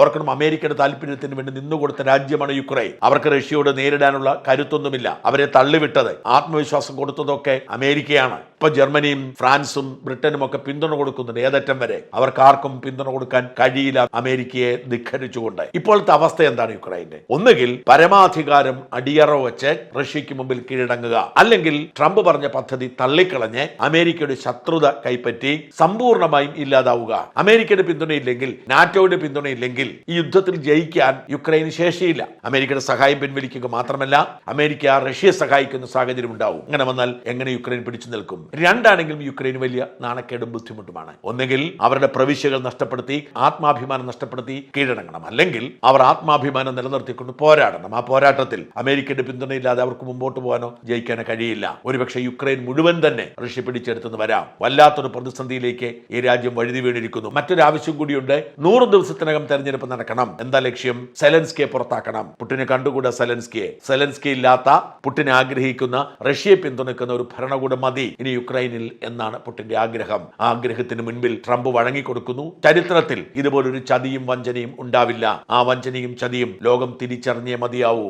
ഓർക്കണം അമേരിക്കയുടെ താല്പര്യത്തിന് വേണ്ടി നിന്നുകൊടുത്ത രാജ്യമാണ് യുക്രൈൻ. അവർക്ക് റഷ്യയോട് നേരിടാനുള്ള കരുത്തൊന്നുമില്ല. അവരെ തള്ളിവിട്ടത് ആത്മവിശ്വാസം കൊടുത്തതൊക്കെ അമേരിക്കയാണ്. ഇപ്പൊ ജർമ്മനിയും ഫ്രാൻസും ബ്രിട്ടനും ഒക്കെ പിന്തുണ കൊടുക്കുന്നുണ്ട് ഏതറ്റം വരെ. അവർക്ക് ആർക്കും പിന്തുണ കൊടുക്കാൻ കഴിയില്ല അമേരിക്കയെ ധിഖരിച്ചുകൊണ്ട് ഇപ്പോഴത്തെ അവസ്ഥ എന്താണ് യുക്രൈന്റെ ഒന്നുകിൽ പരമാധികാരം അടിയറ വെച്ച് റഷ്യക്ക് മുമ്പിൽ കീഴടങ്ങുക. അല്ലെങ്കിൽ ട്രംപ് പറഞ്ഞ പദ്ധതി തള്ളിക്കളഞ്ഞ് അമേരിക്കയുടെ ശത്രുത കൈപ്പറ്റി സമ്പൂർണമായും ഇല്ലാതാവുക. അമേരിക്കയുടെ പിന്തുണയില്ലെങ്കിൽ നാറ്റോയുടെ പിന്തുണയില്ലെങ്കിൽ ഈ യുദ്ധത്തിൽ ജയിക്കാൻ യുക്രൈന് ശേഷിയില്ല. അമേരിക്കയുടെ സഹായം പിൻവലിക്കുക മാത്രമല്ല അമേരിക്ക റഷ്യയെ സഹായിക്കുന്ന സാഹചര്യം ഉണ്ടാവും. അങ്ങനെ വന്നാൽ എങ്ങനെ യുക്രൈൻ പിടിച്ചു നിൽക്കും? രണ്ടാണെങ്കിലും യുക്രൈൻ വലിയ നാണക്കേടും ബുദ്ധിമുട്ടുമാണ്. ഒന്നുകിൽ അവരുടെ പ്രവിശ്യകൾ നഷ്ടപ്പെടുത്തി ആത്മാഭിമാനം നഷ്ടപ്പെടുത്തി കീഴടങ്ങണം. അല്ലെങ്കിൽ അവർ ആത്മാഭിമാനം നിലനിർത്തിക്കൊണ്ട് പോരാടണം. ആ പോരാട്ടത്തിൽ അമേരിക്കയുടെ പിന്തുണയില്ലാതെ അവർക്ക് മുമ്പോട്ട് പോകാനോ ജയിക്കാനോ കഴിയില്ല. ഒരുപക്ഷെ യുക്രൈൻ മുഴുവൻ തന്നെ റഷ്യ പിടിച്ചെടുത്തെന്ന് വരാം. വല്ലാത്തൊരു പ്രതിസന്ധിയിലേക്ക് ഈ രാജ്യം വഴുതി വീണിരിക്കുന്നു. മറ്റൊരു ആവശ്യം കൂടിയുണ്ട്. നൂറ് ദിവസത്തിനകം തെരഞ്ഞെടുപ്പ് നടക്കണം. എന്താ ലക്ഷ്യം? സെലൻസ്കിയെ പുറത്താക്കണം. പുട്ടിനെ കണ്ടുകൂടാ സെലൻസ്കിയെ? സെലൻസ്കി ഇല്ലാത്ത പുട്ടിനെ ആഗ്രഹിക്കുന്ന റഷ്യയെ പിന്തുണയ്ക്കുന്ന ഒരു ഭരണകൂടം മതി. ഇനി യുക്രൈനിൽ എന്നാണ് പുട്ടിന്റെ ആഗ്രഹം. ആഗ്രഹത്തിന് മുൻപിൽ ട്രംപ് വഴങ്ങിക്കൊടുക്കുന്നു. ചരിത്രത്തിൽ ഇതുപോലൊരു ചതിയും വഞ്ചനയും ഉണ്ടാവില്ല. ആ വഞ്ചനയും ചതിയും ലോകം തിരിച്ചറിഞ്ഞേ മതിയാവൂ.